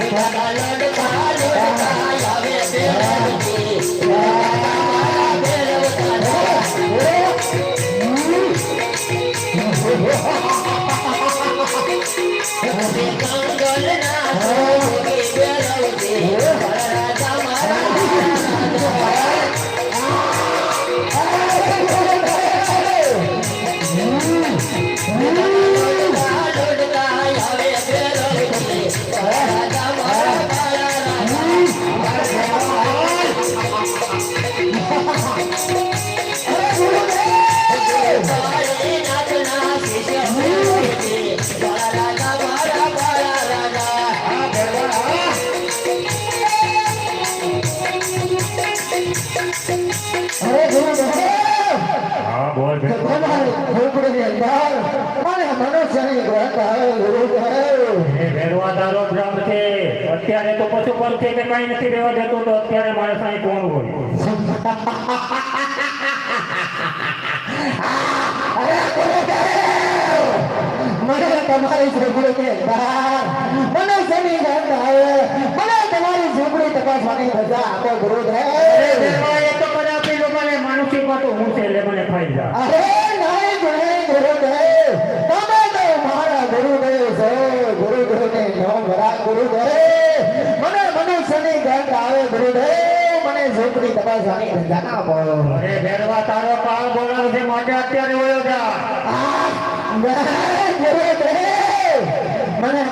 Yeah. અરે ગુરુદેવ હા બોલ કે ગોત આવે તારો ભ્રમ છે કે કઈ નથી રહેવા દેતો તો અત્યારે મારે અહીં કોણ હોય તમારી ઝૂંપડી કે મને તમારી ઝૂંપડી તપાસવાની રજા આપો, ગુરુદેવ ભેરવા, એ તો કદાપી લોકોને માનસિકમાં તો હું છે એટલે મને ફાઈ જા અરે નહીં નહીં ગુરુદેવ તમે તો મારા ગુરુદેવ છો ગુરુદેવને નો ભરા ગુરુદેવ મને મનુષ્યની ગંધ આવે ગુરુદેવ મને છે અત્યારે ગુરુદેવ મને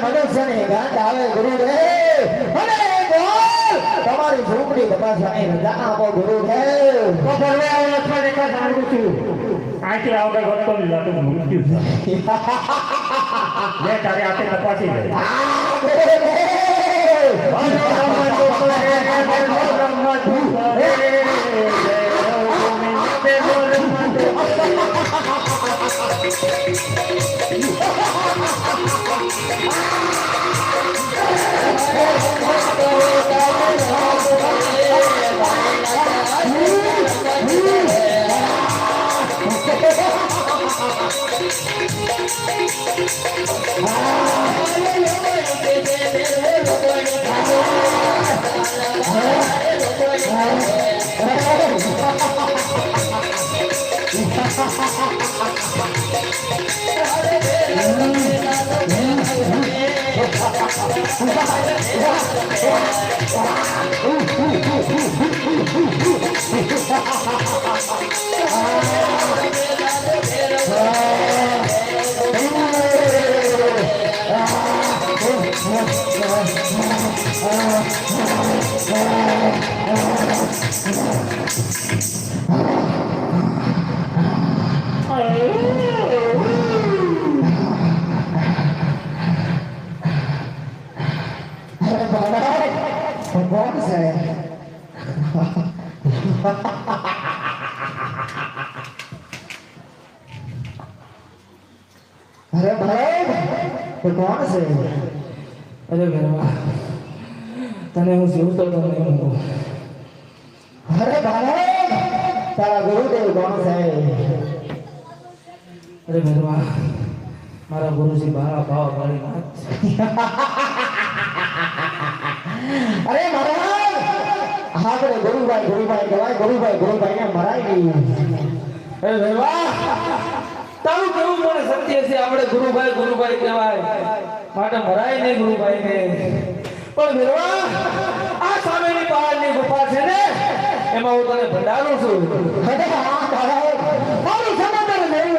ગંધ આવે ગુરુદેવ મને બોલ તમારી ઝૂંપડી તપાસવાની રજા આપો ગુરુદેવ તો ભરવા આવો અથવા દેખા સાંભળું છું આથી આવડે છે ગુરુદેવ અરે ભગવાન છે અરે ભાઈ ભગવાન છે. અરે ઘરમાં તને હું જીવતો તો નહીં મૂકું અરે ભાઈ તારા ગુરુદેવ કોણ છે અરે ઘરમાં મારા ગુરુજી બારા ભાવ વાળી નાથ છે. અરે મહારાજ! આપણે ગુરુભાઈ ગુરુભાઈ કહેવાય ગુરુભાઈ ગુરુભાઈ ને મરાય ગયું અરે વાહ! તારું કેવું મને સત્ય છે? આપણે ગુરુભાઈ ગુરુભાઈ કહેવાય. માટે મરાય નહીં ગુરુભાઈ ને પણ ઘરમાં આ સામેની પહાડની ગુફા છે ને? એમાં હું તને ભંડારું છું. અરે હા સમંદર નહીં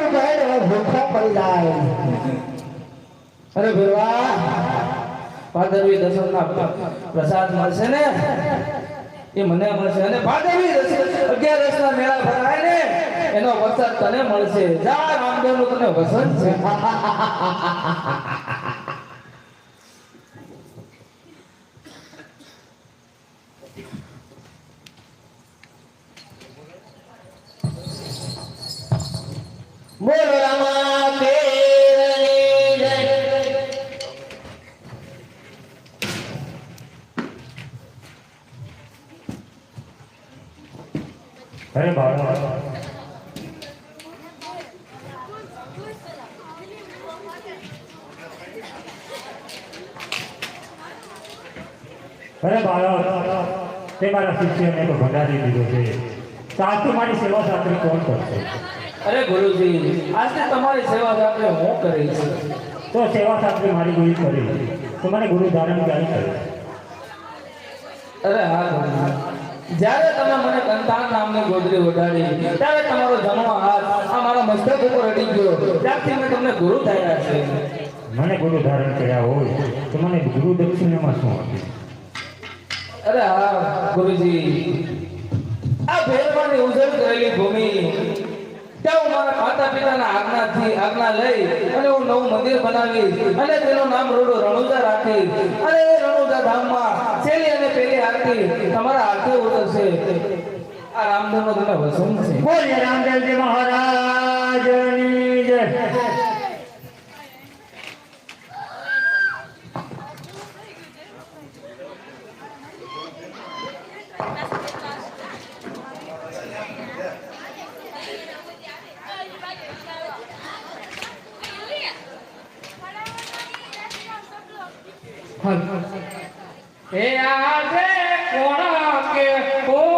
પડી જાય. અરે ભેરવા ભાદરવી દસમના પ્રસાદ મળશે ને? એ મને મળશે અને ભાદરવી દસ અગિયારસના મેળા ભરાય ને? એનો વરસાદ તને મળશે. જા રામદેવનું તને વસંત છે. બોલો રામા કેરની જય અરે બાળા અરે બાળક તે મારા શિષ્યને તો ભંડારી દીધો છે. આજથી મારી સેવા સાથે કોણ કરશે. અરે ગુરુજી આજે તમારી સેવા સાથે હું કરીશ તો સેવા સાથે મારી ગુરુ કરી તો મને ગુરુ ધારણ કરે? અરે હા જ્યારે તમે મને કંતાન નામની ગોદરી ઉડાડી ત્યારે તમારો જમણો હાથ આ મારા મસ્તક ઉપર અડી ગયો. ત્યારથી મેં તમને ગુરુ થયા છે. મને ગુરુ ધારણ કર્યા હોય તો મને ગુરુ દક્ષિણામાં શું આપ્યું અરે હા, ગુરુજી. આ ભેરવાની ઉજળ કરેલી ભૂમિ, ત્યાં મારા માતા પિતાના આજ્ઞાથી આજ્ઞા લઈ અને હું નવું મંદિર બનાવી અને તેનું નામ રોડો રણુજા રાખી અને એ રણુજા ધામમાં છેલ્લી અને પેલી આરતી તમારા હાથે ઉતરશે. આ રામદેવનો તમે વસંત છે. બોલીએ રામદેવજી મહારાજની જય. એ આજે કોણ કે કોમળ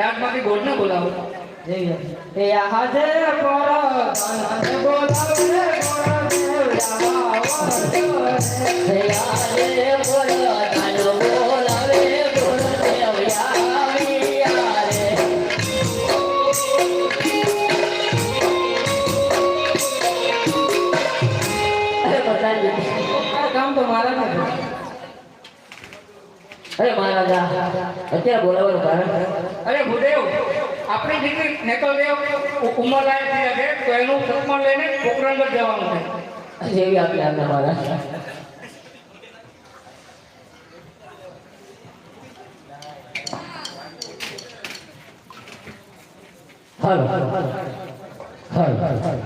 રાતમાંથી ગોળને બોલાવો. એ આજે પર બોલાવે બોલાવે કામ તો મારા નથી અરે મહારાજા અત્યારે બોલાવવાનું કારણ અરે ભૂદેવ આપણી દીકરી નેકલદેવ ઉંમર લાયક થઈ છે તો એનું સન્માન લઈને પોકરણગઢ જવાનું છે. જેવી આપી આજ્ઞા મહારાજ. હાલો હાલો.